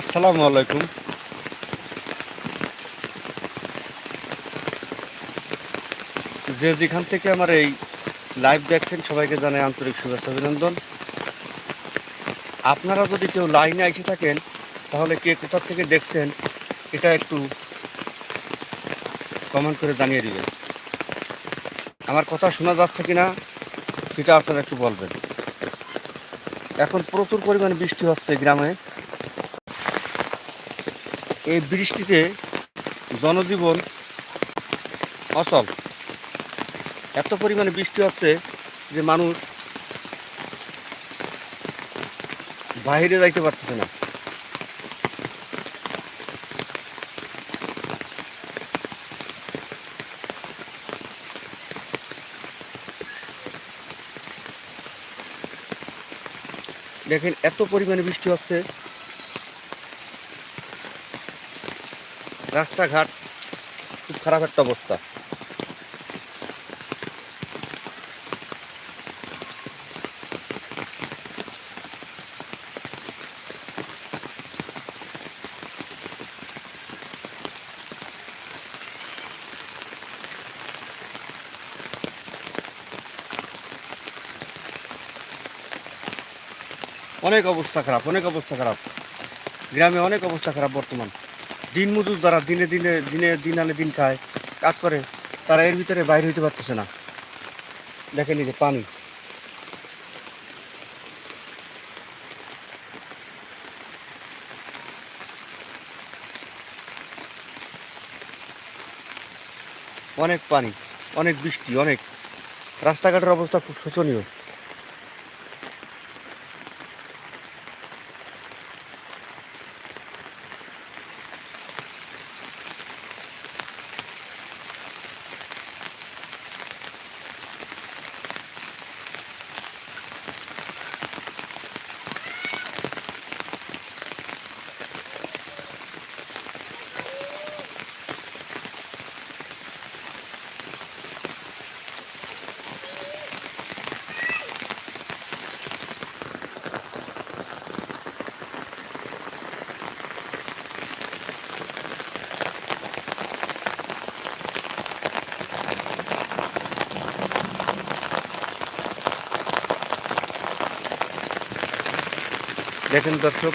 আসসালামু আলাইকুম। যে যেখান থেকে আমার এই লাইভ দেখছেন, সবাইকে জানাই আন্তরিক শুভেচ্ছা, অভিনন্দন। আপনারা যদি কেউ লাইনে এসে থাকেন, তাহলে কে কোথা থেকে দেখছেন, এটা একটু কমেন্ট করে জানিয়ে দিবেন। আমার কথা শোনা যাচ্ছে কিনা, সেটা আপনারা একটু বলবেন। এখন প্রচুর পরিমাণে বৃষ্টি হচ্ছে গ্রামে। এই বৃষ্টিতে জনজীবন অচল। এত পরিমাণে বৃষ্টি হচ্ছে যে মানুষ বাইরে যাইতে পারতেছে না। দেখেন, এত পরিমাণে বৃষ্টি হচ্ছে রাস্তাঘাট খুব খারাপ একটা অবস্থা। অনেক অবস্থা খারাপ, অনেক অবস্থা খারাপ। গ্রামে অনেক অবস্থা খারাপ বর্তমান। দিন মজুর যারা দিনে দিনে দিনে দিন আনে দিন খায়, কাজ করে, তারা এর ভিতরে বাইরে হইতে পারতেছে না। দেখেন যে পানি। অনেক পানি, অনেক বৃষ্টি, অনেক। রাস্তাঘাটের অবস্থা খুব শোচনীয়। দেখেন দর্শক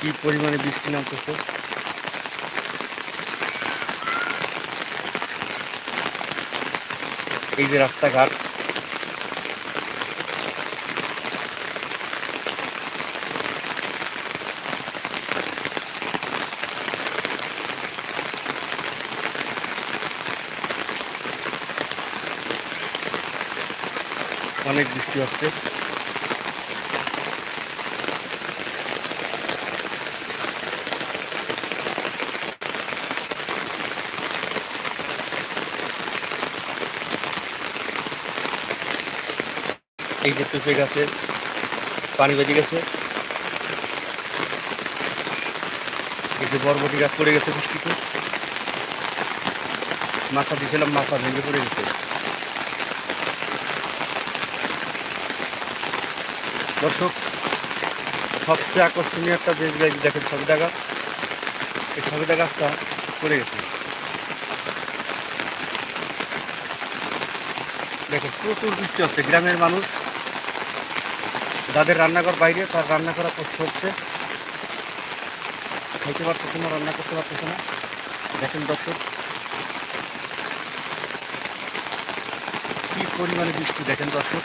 কি পরিমাণে বৃষ্টি নামতেছে। এই যে রাস্তাঘাট অনেক বৃষ্টি হচ্ছে। এই যে পেঁপে গাছে পানি বেজে গেছে। এই যে বরবটি গাছ পড়ে গেছে বৃষ্টিতে। মাথা দিয়েছিলাম, মাথা ভেঙে পড়ে গেছে। দর্শক, সবচেয়ে আকর্ষণীয় একটা যে দেখেন সবিতা গাছ। এই সবিতা গাছটা পড়ে গেছে। দেখেন, প্রচুর বৃষ্টি হচ্ছে, গ্রামের মানুষ যাদের রান্নাঘর বাইরে, তার রান্না করা কষ্ট হচ্ছে। খাইতে পারতেছে না, রান্না করতে পারতেছে না। দেখেন দর্শক, কি পরিমাণে বৃষ্টি, দেখেন দর্শক।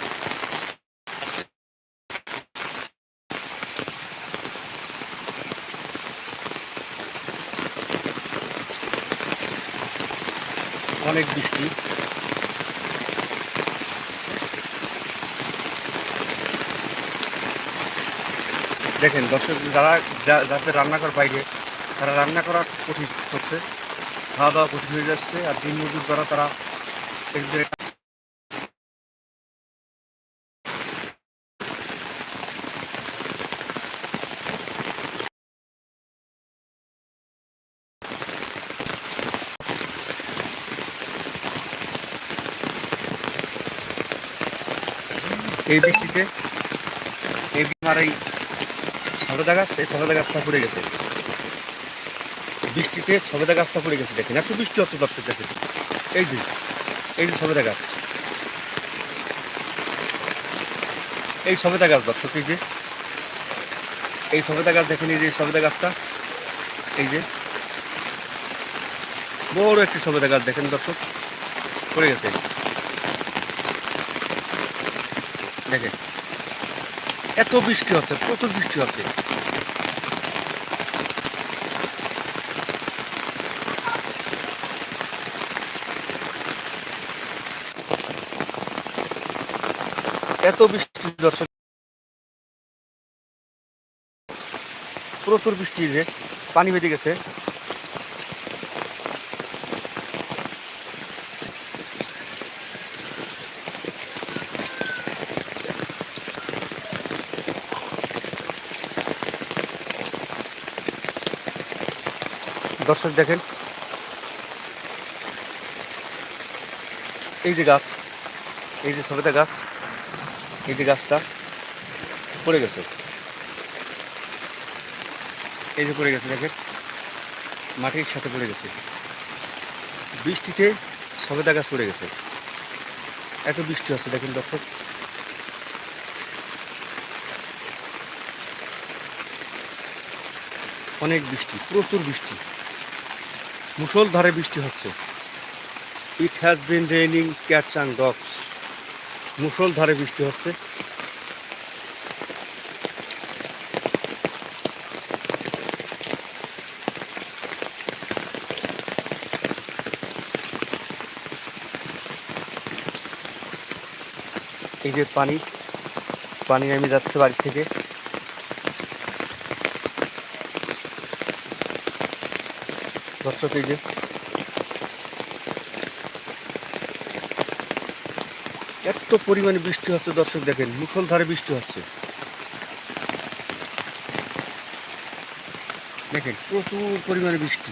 অনেক বৃষ্টি। দেখেন, দর্শক, যারা যা- যাদের রান্নাঘর বাইরে, তারা রান্না করা কঠিন হচ্ছে। খাওয়া দাওয়া কঠিন হয়ে যাচ্ছে আর দিন মজুর যারা তারা এই বৃষ্টিতে এই আমার এই সবেদা গাছ এই সবেদা গাছটা পড়ে গেছে। বৃষ্টিতে সবেদা গাছটা পড়ে গেছে, দেখেন, এত বৃষ্টি হচ্ছে দর্শক, দেখেন। এই যে এই যে সবেদা গাছ এই সবেদা গাছ দর্শক, এই যে। এই সবেদা গাছ দেখেন, এই যে সবেদা গাছটা এই যে। বড় একটি সবেদা গাছ দেখেন দর্শক পড়ে গেছে। দেখেন, এত বৃষ্টি হচ্ছে, প্রচুর বৃষ্টি হচ্ছে। এত বৃষ্টি দর্শক। প্রচুর বৃষ্টি যে, পানি বেঁধে গেছে। দর্শক দেখেন, এই যে গাছ, এই যে সবেদা গাছ। এই গাছটা পড়ে গেছে। এই যে পড়ে গেছে, দেখেন। মাটির সাথে পড়ে গেছে। বৃষ্টিতে সবেদা গাছ পড়ে গেছে। এত বৃষ্টি হচ্ছে, দেখেন দর্শক। অনেক বৃষ্টি, প্রচুর বৃষ্টি। মুসলধারে বৃষ্টি হচ্ছে। It has been raining cats and dogs মুসলধারে বৃষ্টি হচ্ছে। এই যে পানি পানি নেমে যাচ্ছে বাড়ি থেকে। দর্শক এই যে এত পরিমাণে বৃষ্টি হচ্ছে, দর্শক দেখেন মুসলধারে বৃষ্টি হচ্ছে। দেখেন, প্রচুর পরিমাণে বৃষ্টি।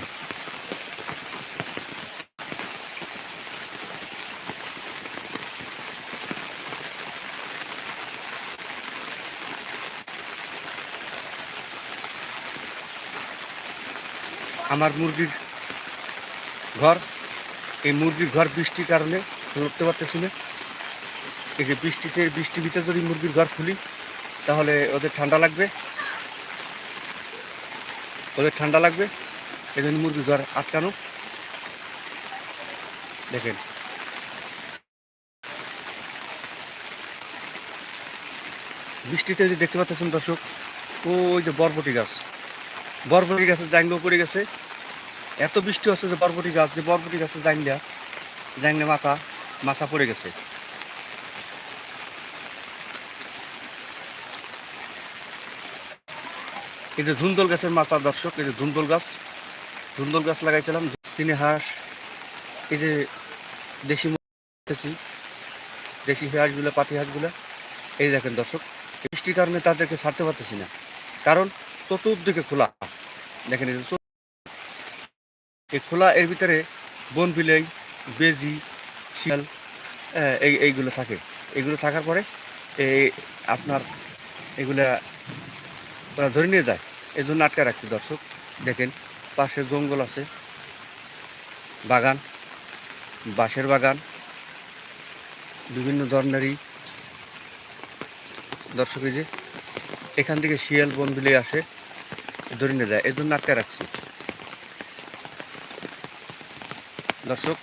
আমার মুরগির ঘর, এই মুরগির ঘর বৃষ্টির কারণে উঠতে পারতেছি না এই যে বৃষ্টিতে বৃষ্টির ভিতরে যদি মুরগির ঘর খুলি, তাহলে ওদের ঠান্ডা লাগবে। ওদের ঠান্ডা লাগবে। এই জন্য মুরগির ঘর আটকানো। দেখেন। বৃষ্টিতে যদি দেখতে পাচ্ছেন দর্শক, ওই যে বরবটি গাছ। বরবটি গাছের জাঙ্গিও পড়ে গেছে। এত বৃষ্টি হচ্ছে যে বরবটি গাছ, যে বরবটি গাছের জাঙ্গিয়া জাঙ্গিয়া মাথা মাথা পড়ে গেছে। এই যে ধুন্দল গাছের মাথা দর্শক এই যে ধুন্দল গাছ। ধুন্দল গাছ লাগাইছিলাম চিনি হাঁস এই যে দেশি মুরগি, দেশি হাঁসগুলো পাতি হাঁসগুলো এই দেখেন দর্শক বৃষ্টির কারণে তাদেরকে ছাড়তে পারতেছি না। কারণ চতুর্দিকে খোলা। দেখেন এই খোলা এর ভিতরে বন বিলাই বেজি শিয়াল এই এইগুলো থাকে। এইগুলো থাকার পরে এই আপনার এগুলা ওরা ধরে নিয়ে যায়। এই জন্য আটকে রাখছি দর্শক। দেখেন, পাশে জঙ্গল আছে, বাগান, বাঁশের বাগান, বিভিন্ন ধরনেরই। দর্শক যে এখান থেকে শিয়াল বন বিলে আসে, ধরে নিয়ে যায়। এই জন্য আটকে রাখছি। দর্শক,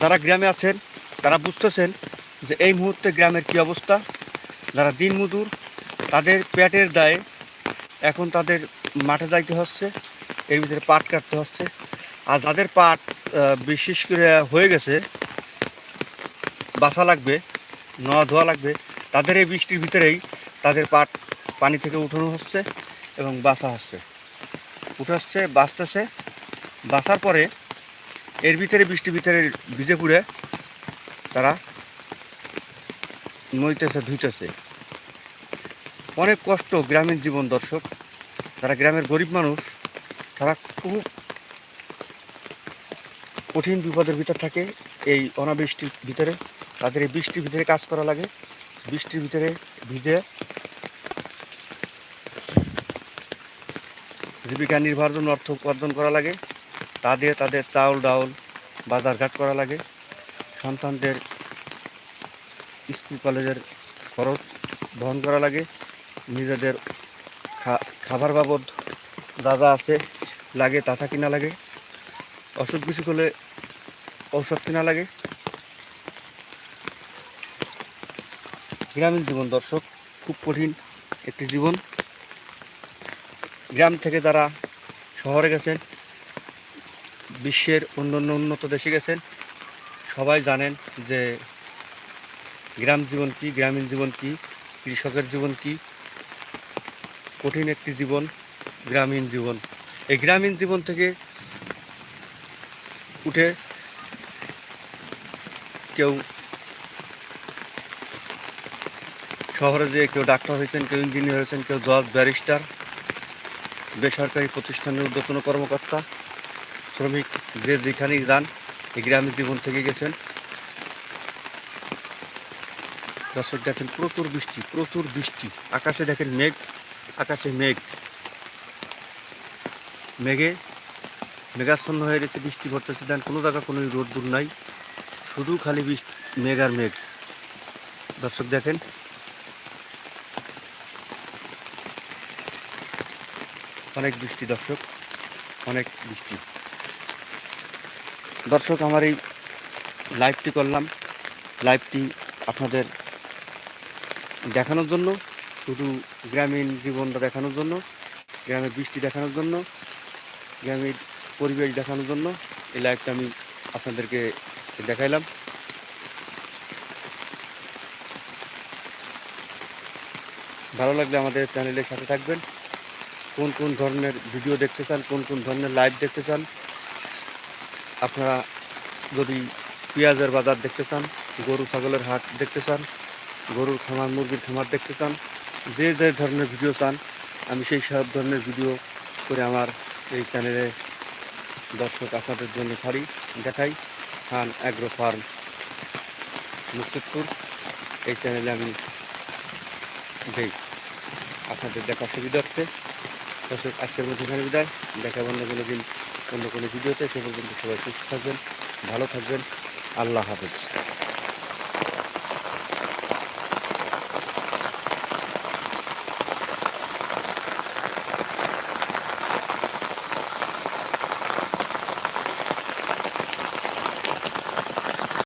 যারা গ্রামে আছেন, তারা বুঝতেছেন যে এই মুহূর্তে গ্রামের কি অবস্থা। যারা দিন মজুর তাদের পেটের দায়ে এখন তাদের মাঠে যাইতে হচ্ছে, এর ভিতরে পাট কাটতে হচ্ছে। আর যাদের পাট বিশেষ করে হয়ে গেছে, বাসা লাগবে, নোয়া ধোয়া লাগবে, তাদের এই বৃষ্টির ভিতরেই তাদের পাট পানি থেকে উঠানো হচ্ছে এবং বাসা হচ্ছে। উঠাচ্ছে বাঁচতেছে বাসার পরে এর ভিতরে বৃষ্টির ভিতরে ভিজে পুড়ে তারা নইতেছে ধুইতেছে। অনেক কষ্ট গ্রামীণ জীবন, দর্শক। যারা গ্রামের গরিব মানুষ, তারা খুব কঠিন বিপদের ভিতর থাকে এই অনাবৃষ্টির ভিতরে। তাদের এই বৃষ্টির ভিতরে কাজ করা লাগে। বৃষ্টির ভিতরে ভিজে জীবিকা নির্ভর জন্য অর্থ উপার্জন করা লাগে। তাদের তাদের চাউল, ডাউল বাজারঘাট করা লাগে। সন্তানদের স্কুল, কলেজের খরচ বহন করা লাগে। নিজেদের খাবার বাবদ যা আছে লাগে তাতা কিনা লাগে। অসুখ বিসুখ হলে ঔষধ কিনা লাগে। গ্রামীণ জীবন দর্শক, খুব কঠিন একটি জীবন। গ্রাম থেকে যারা শহরে গেছেন, বিশ্বের অন্যান্য উন্নত দেশে গেছেন, সবাই জানেন যে গ্রাম জীবন কি, গ্রামীণ জীবন কি, কৃষকের জীবন কি কঠিন একটি জীবন, গ্রামীণ জীবন। এই গ্রামীণ জীবন থেকে উঠে কেউ শহরে যেয়ে কেউ ডাক্তার হয়েছেন, কেউ ইঞ্জিনিয়ার হয়েছেন, কেউ জজ, ব্যারিস্টার, বেসরকারি প্রতিষ্ঠানের ঊর্ধ্বতন কর্মকর্তা, শ্রমিক যে যেখানেই যান, এই গ্রামীণ জীবন থেকে গেছেন। দর্শক দেখেন, প্রচুর বৃষ্টি প্রচুর বৃষ্টি। আকাশে দেখেন মেঘ আকাশে মেঘ। মেঘে মেঘাচ্ছন্ন হয়ে গেছে, বৃষ্টি পড়তেছে। দেন কোনো জায়গা, কোনো রোদ দূর নাই। শুধু খালি বৃষ্টি, মেঘ আর মেঘ। দর্শক দেখেন। অনেক বৃষ্টি দর্শক, অনেক বৃষ্টি। দর্শক, আমার এই লাইভটি করলাম। লাইভটি আপনাদের দেখানোর জন্য। শুধু গ্রামীণ জীবনটা দেখানোর জন্য গ্রামের বৃষ্টি দেখানোর জন্য, গ্রামের পরিবেশ দেখানোর জন্য এই লাইভটা আমি আপনাদেরকে দেখাইলাম। ভালো লাগলে আমাদের চ্যানেলের সাথে থাকবেন। কোন কোন ধরনের ভিডিও দেখতে চান, কোন কোন ধরনের লাইভ দেখতে চান, আপনারা যদি পেঁয়াজের বাজার দেখতে চান, গরু, ছাগলের হাট দেখতে চান, গরুর খামার, মুরগির খামার দেখতে চান যে যে ধরনের ভিডিও চান, আমি সেই সব ধরনের ভিডিও করে আমার এই চ্যানেলে দর্শক আপনাদের জন্য ছাড়ি দেখাই। খান অ্যাগ্রো ফার্ম মুর্শিদপুর এই চ্যানেলে আমি দেই আপনাদের দেখার সুবিধার্থে দর্শক, আজকের মধ্যে এখানে বিদায়। দেখা অন্য কোনো দিন, অন্য কোনো ভিডিওতে সে পর্যন্ত সবাই সুস্থ থাকবেন, ভালো থাকবেন। আল্লাহ হাফেজ।